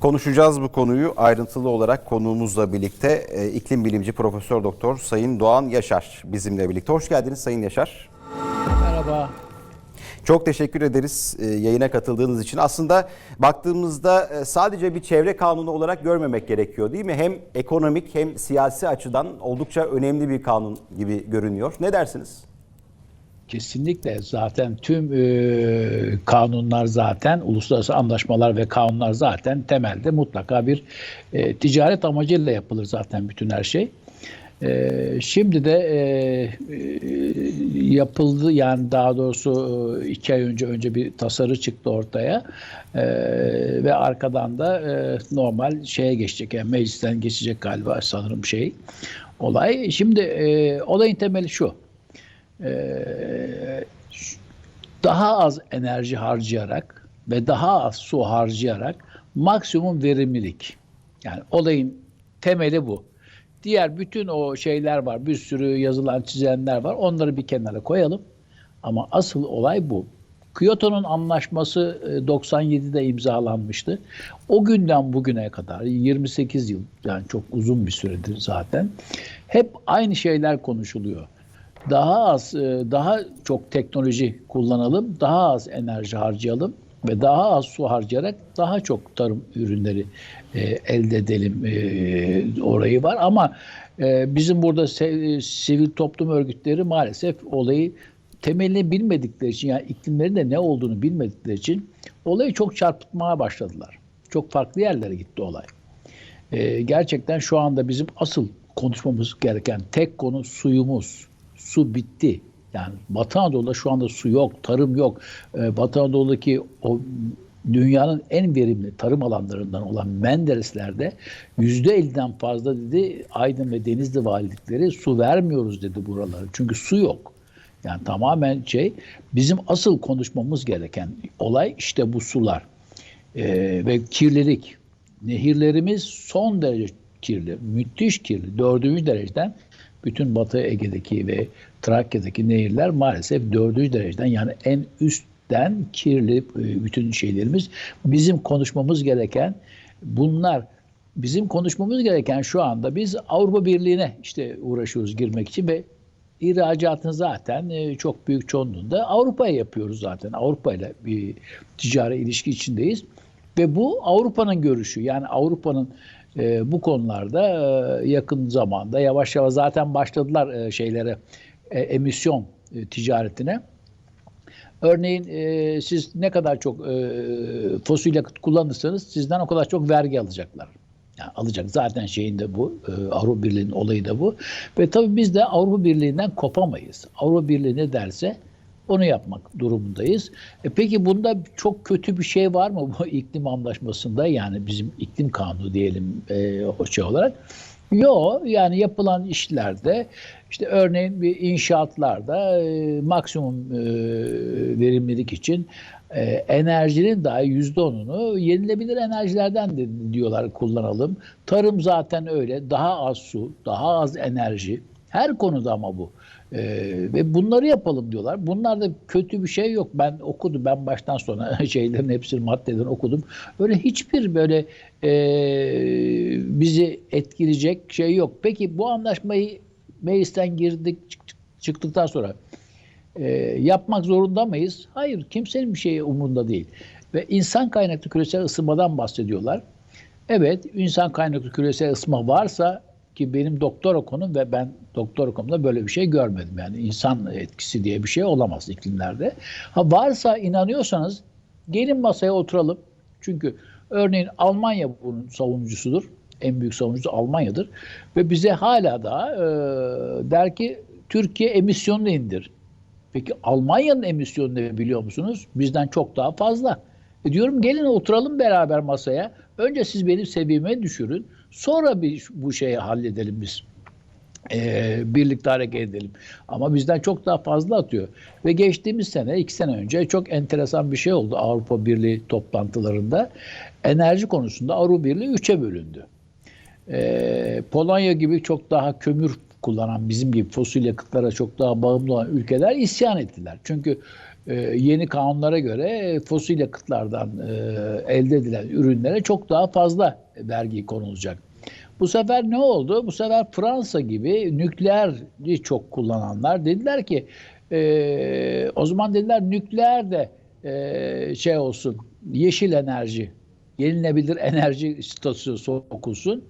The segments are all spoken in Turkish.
Konuşacağız bu konuyu ayrıntılı olarak konuğumuzla birlikte e, iklim bilimci Profesör Doktor Sayın Doğan Yaşar bizimle birlikte. Hoş geldiniz Sayın Yaşar. Merhaba. Çok teşekkür ederiz e, yayına katıldığınız için. Aslında baktığımızda e, sadece bir çevre kanunu olarak görmemek gerekiyor değil mi? Hem ekonomik hem siyasi açıdan oldukça önemli bir kanun gibi görünüyor. Ne dersiniz? Kesinlikle zaten tüm e, kanunlar zaten uluslararası anlaşmalar ve kanunlar zaten temelde mutlaka bir e, ticaret amacıyla yapılır zaten bütün her şey. E, şimdi de e, e, yapıldı yani daha doğrusu e, iki ay önce önce bir tasarı çıktı ortaya E, ve arkadan da e, normal şeye geçecek yani meclisten geçecek galiba sanırım şey olay. Şimdi e, olayın temeli şu. Ee, daha az enerji harcayarak ve daha az su harcayarak maksimum verimlilik. Yani olayın temeli bu. Diğer bütün o şeyler var. Bir sürü yazılan, çizenler var. Onları bir kenara koyalım. Ama asıl olay bu. Kyoto'nun anlaşması e, 97'de imzalanmıştı. O günden bugüne kadar 28 yıl yani çok uzun bir süredir zaten. Hep aynı şeyler konuşuluyor daha az, e, daha çok teknoloji kullanalım, daha az enerji harcayalım ve daha az su harcayarak daha çok tarım ürünleri e, elde edelim e, orayı var. Ama bizim burada sivil toplum örgütleri maalesef olayı temelini bilmedikleri için yani iklimlerin de ne olduğunu bilmedikleri için olayı çok çarpıtmaya başladılar. Çok farklı yerlere gitti olay. Gerçekten şu anda bizim asıl konuşmamız gereken tek konu suyumuz su bitti. Yani Batı Anadolu'da şu anda su yok, tarım yok. Ee, Batı Anadolu'daki o dünyanın en verimli tarım alanlarından olan Menderesler'de yüzde 50'den fazla dedi Aydın ve Denizli valilikleri su vermiyoruz dedi buraları. Çünkü su yok. Yani tamamen şey bizim asıl konuşmamız gereken olay işte bu sular Ee, ve kirlilik. Nehirlerimiz son derece kirli, müthiş kirli. Dördüncü dereceden bütün Batı Ege'deki ve Trakya'daki nehirler maalesef dördüncü dereceden yani en üstten kirli e, bütün şeylerimiz. Bizim konuşmamız gereken bunlar. Bizim konuşmamız gereken şu anda biz Avrupa Birliği'ne işte uğraşıyoruz girmek için ve ihracatın zaten e, çok büyük çoğunluğunda Avrupa'ya yapıyoruz zaten. Avrupa ile bir ticari ilişki içindeyiz. Ve bu Avrupa'nın görüşü. Yani Avrupa'nın e, bu konularda e, yakın zamanda yavaş yavaş zaten başladılar e, şeylere e, emisyon e, ticaretine. Örneğin e, siz ne kadar çok e, fosil yakıt kullanırsanız sizden o kadar çok vergi alacaklar. Yani alacak zaten şeyin de bu. E, Avrupa Birliği'nin olayı da bu. Ve tabii biz de Avrupa Birliği'nden kopamayız. Avrupa Birliği ne derse onu yapmak durumundayız. E peki bunda çok kötü bir şey var mı bu iklim anlaşmasında? Yani bizim iklim kanunu diyelim e, o şey olarak. Yok yani yapılan işlerde işte örneğin bir inşaatlarda e, maksimum e, verimlilik için e, enerjinin dahi yüzde onunu yenilebilir enerjilerden de diyorlar kullanalım. Tarım zaten öyle daha az su, daha az enerji her konuda ama bu. Ee, ve bunları yapalım diyorlar. Bunlarda kötü bir şey yok. Ben okudum. Ben baştan sona şeylerin hepsini maddeden okudum. Öyle hiçbir böyle e, bizi etkileyecek şey yok. Peki bu anlaşmayı meclisten girdik çıktıktan sonra e, yapmak zorunda mıyız? Hayır. Kimsenin bir şeyi umurunda değil. Ve insan kaynaklı küresel ısınmadan bahsediyorlar. Evet, insan kaynaklı küresel ısınma varsa ki benim doktor konum ve ben doktor konumda böyle bir şey görmedim. Yani insan etkisi diye bir şey olamaz iklimlerde. Ha varsa inanıyorsanız gelin masaya oturalım. Çünkü örneğin Almanya bunun savunucusudur. En büyük savunucusu Almanya'dır. Ve bize hala da e, der ki Türkiye emisyonunu indir. Peki Almanya'nın emisyonu ne biliyor musunuz? Bizden çok daha fazla. E diyorum gelin oturalım beraber masaya. Önce siz benim seviyeme düşürün. Sonra bir bu şeyi halledelim biz. Ee, birlikte hareket edelim. Ama bizden çok daha fazla atıyor. Ve geçtiğimiz sene, iki sene önce çok enteresan bir şey oldu Avrupa Birliği toplantılarında. Enerji konusunda Avrupa Birliği üçe bölündü. Ee, Polonya gibi çok daha kömür kullanan bizim gibi fosil yakıtlara çok daha bağımlı olan ülkeler isyan ettiler. Çünkü e, yeni kanunlara göre fosil yakıtlardan e, elde edilen ürünlere çok daha fazla vergi konulacak. Bu sefer ne oldu? Bu sefer Fransa gibi nükleeri çok kullananlar dediler ki e, o zaman dediler nükleer de şey olsun yeşil enerji yenilebilir enerji statüsü sokulsun.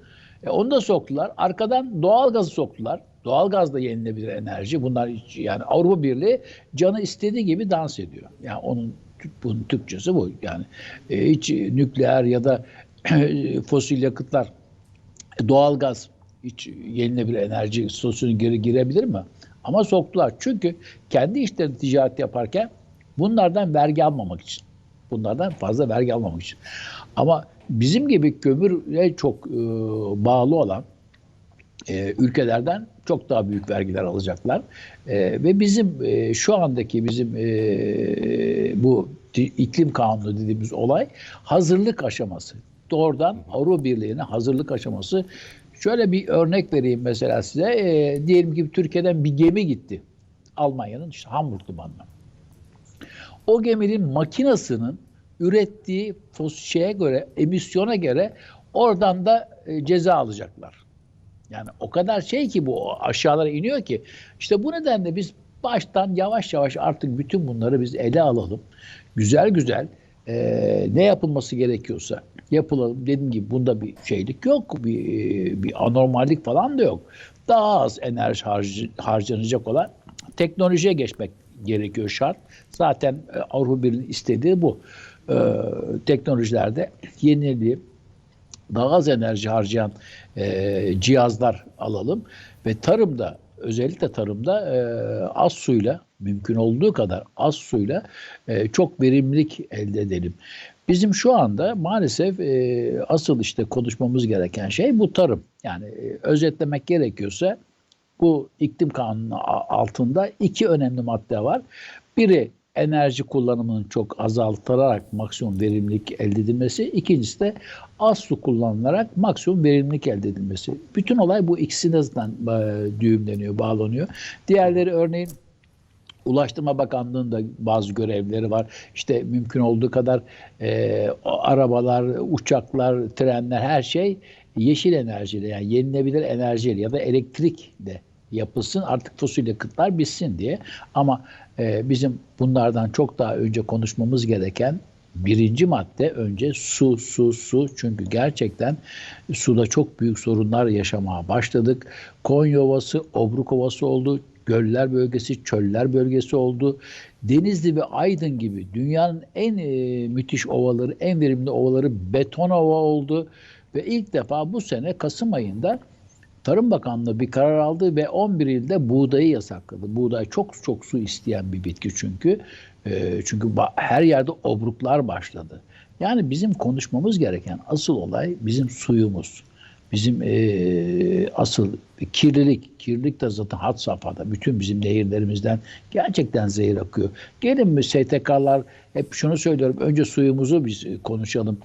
E, onu da soktular. Arkadan doğal gazı soktular. Doğal gaz da yenilebilir enerji. Bunlar hiç- yani Avrupa Birliği canı istediği gibi dans ediyor. Yani onun bunun Türkçesi bu. Yani e, hiç nükleer ya da fosil yakıtlar doğalgaz hiç yenilebilir enerji statüsüne geri girebilir mi? Ama soktular. Çünkü kendi işlerini ticaret yaparken bunlardan vergi almamak için. Bunlardan fazla vergi almamak için. Ama bizim gibi kömüre çok e, bağlı olan e, ülkelerden çok daha büyük vergiler alacaklar. E, ve bizim e, şu andaki bizim e, bu iklim kanunu dediğimiz olay hazırlık aşaması. Doğrudan Avrupa Birliği'ne hazırlık aşaması. Şöyle bir örnek vereyim mesela size. E, diyelim ki Türkiye'den bir gemi gitti. Almanya'nın işte Hamburg limanına. O geminin makinasının ürettiği şeye göre, emisyona göre oradan da e, ceza alacaklar. Yani o kadar şey ki bu aşağılara iniyor ki işte bu nedenle biz baştan yavaş yavaş artık bütün bunları biz ele alalım. Güzel güzel e, ne yapılması gerekiyorsa yapılalım. Dediğim gibi bunda bir şeylik yok. Bir, e, bir anormallik falan da yok. Daha az enerji harcı, harcanacak olan teknolojiye geçmek gerekiyor şart. Zaten e, Avrupa Birliği'nin istediği bu. E, teknolojilerde yeniliği, daha az enerji harcayan e, cihazlar alalım ve tarımda özellikle tarımda e, az suyla mümkün olduğu kadar az suyla e, çok verimlilik elde edelim. Bizim şu anda maalesef e, asıl işte konuşmamız gereken şey bu tarım. Yani e, özetlemek gerekiyorsa bu iklim kanunu altında iki önemli madde var. Biri enerji kullanımının çok azaltılarak maksimum verimlilik elde edilmesi. İkincisi de az su kullanılarak maksimum verimlilik elde edilmesi. Bütün olay bu ikisine zaten e, düğümleniyor, bağlanıyor. Diğerleri örneğin Ulaştırma Bakanlığı'nda bazı görevleri var. İşte mümkün olduğu kadar e, arabalar, uçaklar, trenler her şey yeşil enerjiyle yani yenilebilir enerjiyle ya da elektrikle yapılsın artık fosil yakıtlar bitsin diye. Ama e, bizim bunlardan çok daha önce konuşmamız gereken birinci madde önce su, su, su. Çünkü gerçekten suda çok büyük sorunlar yaşamaya başladık. Konya Ovası, Obruk Ovası oldu. Göller bölgesi, çöller bölgesi oldu. Denizli ve Aydın gibi dünyanın en e, müthiş ovaları, en verimli ovaları beton ova oldu. Ve ilk defa bu sene Kasım ayında Tarım Bakanlığı bir karar aldı ve 11 ilde buğdayı yasakladı. Buğday çok çok su isteyen bir bitki çünkü. Ee, çünkü her yerde obruklar başladı. Yani bizim konuşmamız gereken asıl olay bizim suyumuz. Bizim ee, asıl kirlilik, kirlilik de zaten had safhada. Bütün bizim nehirlerimizden gerçekten zehir akıyor. Gelin mi STK'lar hep şunu söylüyorum. Önce suyumuzu biz e, konuşalım.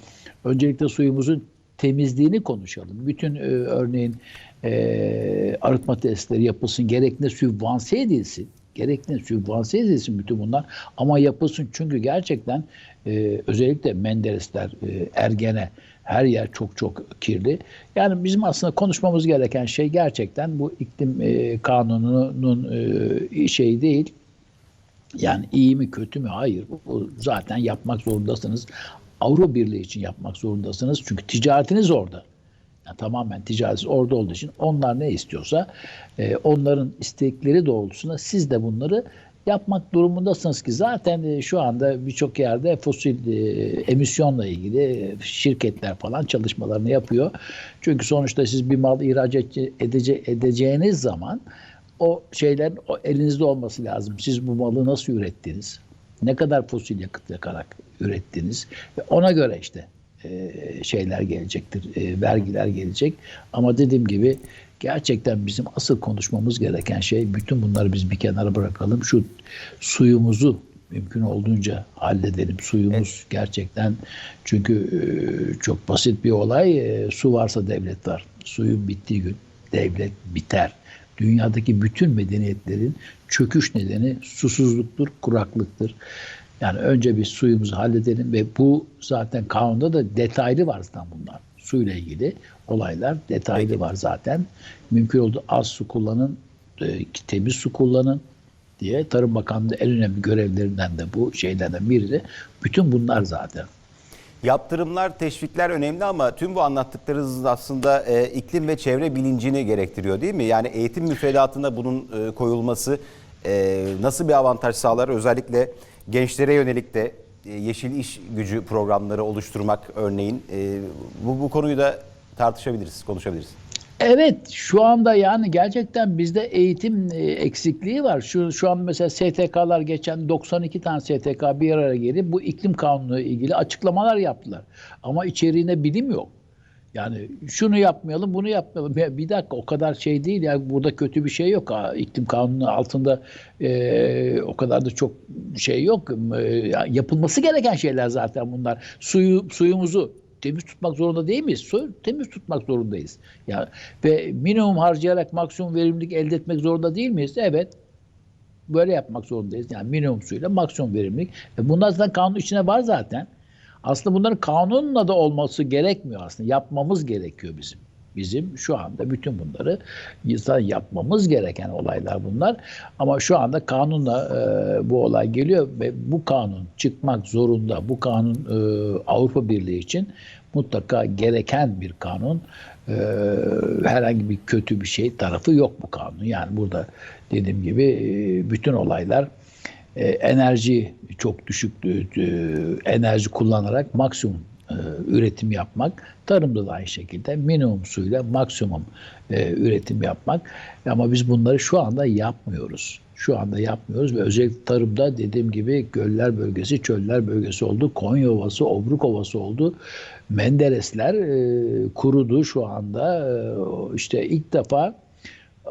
Öncelikle suyumuzun temizliğini konuşalım. Bütün e, örneğin e, arıtma testleri yapılsın, gerekli sübvanse edilsin. Gerekli sübvanse edilsin bütün bunlar. Ama yapılsın çünkü gerçekten e, özellikle Menderesler, e, Ergene her yer çok çok kirli. Yani bizim aslında konuşmamız gereken şey gerçekten bu iklim e, kanununun e, şeyi değil. Yani iyi mi kötü mü? Hayır. Bu zaten yapmak zorundasınız. Avrupa Birliği için yapmak zorundasınız. Çünkü ticaretiniz orada. Yani tamamen ticaretiniz orada olduğu için onlar ne istiyorsa e, onların istekleri doğrultusunda siz de bunları yapmak durumundasınız ki zaten e, şu anda birçok yerde fosil e, emisyonla ilgili şirketler falan çalışmalarını yapıyor. Çünkü sonuçta siz bir mal ihraç edece- edeceğiniz zaman o şeylerin o elinizde olması lazım. Siz bu malı nasıl ürettiniz? Ne kadar fosil yakıt yakarak ürettiniz? Ve ona göre işte e, şeyler gelecektir, e, vergiler gelecek. Ama dediğim gibi gerçekten bizim asıl konuşmamız gereken şey bütün bunları biz bir kenara bırakalım. Şu suyumuzu mümkün olduğunca halledelim. Suyumuz gerçekten çünkü e, çok basit bir olay. E, su varsa devlet var. Suyun bittiği gün devlet biter. Dünyadaki bütün medeniyetlerin çöküş nedeni susuzluktur, kuraklıktır. Yani önce bir suyumuzu halledelim ve bu zaten kanunda da detaylı var zaten bunlar. Suyla ilgili olaylar detaylı var zaten. Mümkün olduğu az su kullanın, e, temiz su kullanın diye Tarım Bakanlığı en önemli görevlerinden de bu şeylerden biri de bütün bunlar zaten. Yaptırımlar, teşvikler önemli ama tüm bu anlattıklarınız aslında e, iklim ve çevre bilincini gerektiriyor değil mi? Yani eğitim müfredatına bunun e, koyulması e, nasıl bir avantaj sağlar? Özellikle gençlere yönelik de e, yeşil iş gücü programları oluşturmak örneğin. E, bu, bu konuyu da tartışabiliriz, konuşabiliriz. Evet şu anda yani gerçekten bizde eğitim e, eksikliği var. Şu, şu an mesela STK'lar geçen 92 tane STK bir araya gelip bu iklim kanunu ile ilgili açıklamalar yaptılar. Ama içeriğine bilim yok. Yani şunu yapmayalım, bunu yapmayalım. Ya bir dakika o kadar şey değil ya burada kötü bir şey yok. İklim kanunu altında e, o kadar da çok şey yok. E, ya yapılması gereken şeyler zaten bunlar. Suyu suyumuzu temiz tutmak zorunda değil miyiz? Temiz tutmak zorundayız. Ya ve minimum harcayarak maksimum verimlilik elde etmek zorunda değil miyiz? Evet. Böyle yapmak zorundayız. Yani minimum suyla maksimum verimlilik. E bunlar zaten kanun içine var zaten. Aslında bunların kanunla da olması gerekmiyor aslında. Yapmamız gerekiyor bizim. Bizim şu anda bütün bunları yapmamız gereken olaylar bunlar. Ama şu anda kanunla e, bu olay geliyor ve bu kanun çıkmak zorunda. Bu kanun e, Avrupa Birliği için mutlaka gereken bir kanun. E, herhangi bir kötü bir şey tarafı yok bu kanun. Yani burada dediğim gibi e, bütün olaylar e, enerji çok düşük e, enerji kullanarak maksimum e, üretim yapmak. Tarımda da aynı şekilde minimum suyla maksimum e, üretim yapmak. Ama biz bunları şu anda yapmıyoruz. Şu anda yapmıyoruz ve özellikle tarımda dediğim gibi göller bölgesi, çöller bölgesi oldu. Konya Ovası, Obruk Ovası oldu. Menderesler e, kurudu şu anda. E, işte ilk defa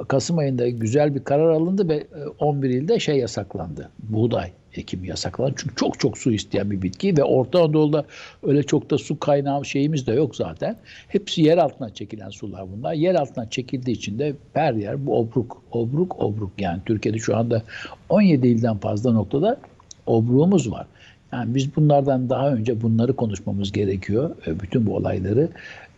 Kasım ayında güzel bir karar alındı ve 11 ilde şey yasaklandı. Buğday ekimi yasaklandı. Çünkü çok çok su isteyen bir bitki ve Orta Anadolu'da öyle çok da su kaynağı şeyimiz de yok zaten. Hepsi yer altına çekilen sular bunlar. Yer altına çekildiği için de her yer bu obruk, obruk, obruk. Yani Türkiye'de şu anda 17 ilden fazla noktada obruğumuz var. Yani biz bunlardan daha önce bunları konuşmamız gerekiyor. Bütün bu olayları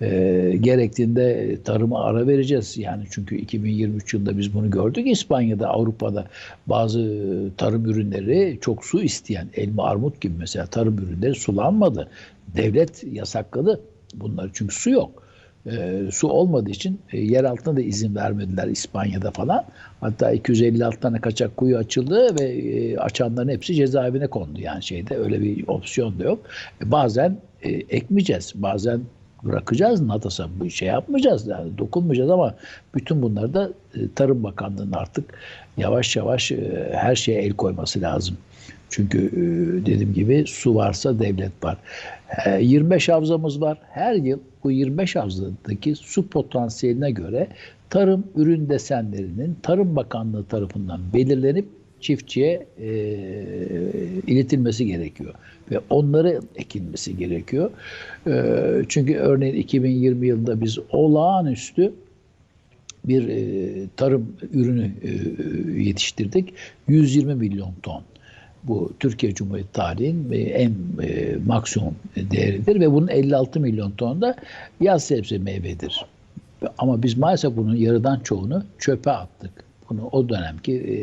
e, gerektiğinde tarıma ara vereceğiz. Yani çünkü 2023 yılında biz bunu gördük. İspanya'da, Avrupa'da bazı tarım ürünleri çok su isteyen elma, armut gibi mesela tarım ürünleri sulanmadı. Devlet yasakladı bunları çünkü su yok. E, su olmadığı için e, yer altına da izin vermediler İspanya'da falan. Hatta 256 tane kaçak kuyu açıldı ve e, açanların hepsi cezaevine kondu. Yani şeyde öyle bir opsiyon da yok. E, bazen e, ekmeyeceğiz, bazen bırakacağız NATAS'a bu şey yapmayacağız yani dokunmayacağız ama bütün bunları da e, Tarım Bakanlığı'nın artık yavaş yavaş e, her şeye el koyması lazım. Çünkü e, dediğim gibi su varsa devlet var. 25 havzamız var. Her yıl bu 25 havzadaki su potansiyeline göre tarım ürün desenlerinin Tarım Bakanlığı tarafından belirlenip çiftçiye e, iletilmesi gerekiyor ve onları ekilmesi gerekiyor. E, çünkü örneğin 2020 yılında biz olağanüstü bir e, tarım ürünü e, yetiştirdik. 120 milyon ton. Bu Türkiye Cumhuriyeti tarihinin en e, maksimum değeridir ve bunun 56 milyon ton da yaz sebze meyvedir. Ama biz maalesef bunun yarıdan çoğunu çöpe attık. Bunu o dönemki e,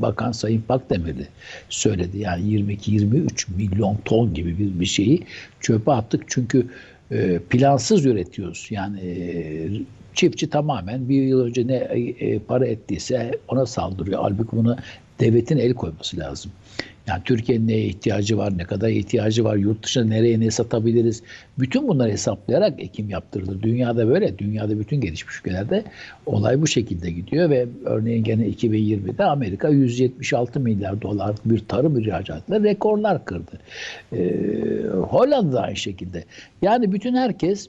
Bakan Sayın Pakdemirli söyledi. Yani 22-23 milyon ton gibi bir, bir şeyi çöpe attık. Çünkü e, plansız üretiyoruz. Yani e, çiftçi tamamen bir yıl önce ne e, para ettiyse ona saldırıyor. Halbuki buna devletin el koyması lazım. Yani Türkiye'nin neye ihtiyacı var, ne kadar ihtiyacı var, yurt dışında nereye ne satabiliriz. Bütün bunları hesaplayarak ekim yaptırılır. Dünyada böyle. Dünyada bütün gelişmiş ülkelerde olay bu şekilde gidiyor ve örneğin gene 2020'de Amerika 176 milyar dolar bir tarım ihracatıyla rekorlar kırdı. Ee, Hollanda da aynı şekilde. Yani bütün herkes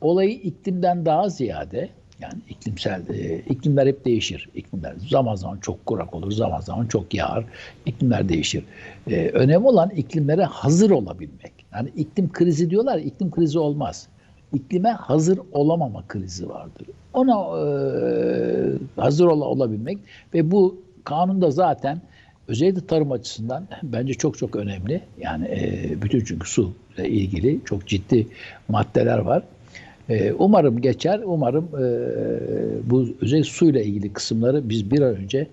olayı iklimden daha ziyade yani iklimsel e, iklimler hep değişir. İklimler zaman zaman çok kurak olur, zaman zaman çok yağar. İklimler değişir. E, önemli olan iklimlere hazır olabilmek. Yani iklim krizi diyorlar, iklim krizi olmaz. iklime hazır olamama krizi vardır. Ona e, hazır ola, olabilmek ve bu kanunda zaten özellikle tarım açısından bence çok çok önemli. Yani e, bütün çünkü su ile ilgili çok ciddi maddeler var. E, umarım geçer. Umarım e, bu özellikle suyla ilgili kısımları biz bir an önce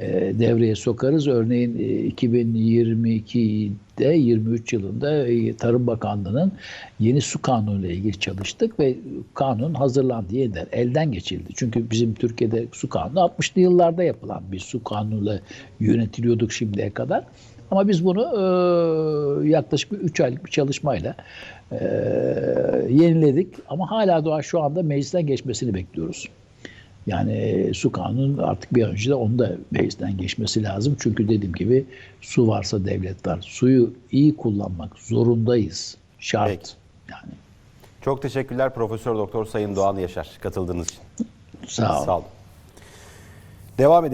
e, devreye sokarız. Örneğin e, 2022'de 23 yılında e, Tarım Bakanlığı'nın yeni su kanunu ile ilgili çalıştık ve kanun hazırlandı yeniden elden geçildi. Çünkü bizim Türkiye'de su kanunu 60'lı yıllarda yapılan bir su kanunuyla yönetiliyorduk şimdiye kadar. Ama biz bunu e, yaklaşık bir 3 aylık bir çalışmayla e, yeniledik. Ama hala daha şu anda meclisten geçmesini bekliyoruz. Yani su kanunun artık bir önce de onu da meclisten geçmesi lazım. Çünkü dediğim gibi su varsa devlet var. Suyu iyi kullanmak zorundayız. Şart. Peki. Yani Çok teşekkürler Profesör Doktor Sayın Doğan Yaşar katıldığınız için. sağ ol. Sağ olun. Devam edelim.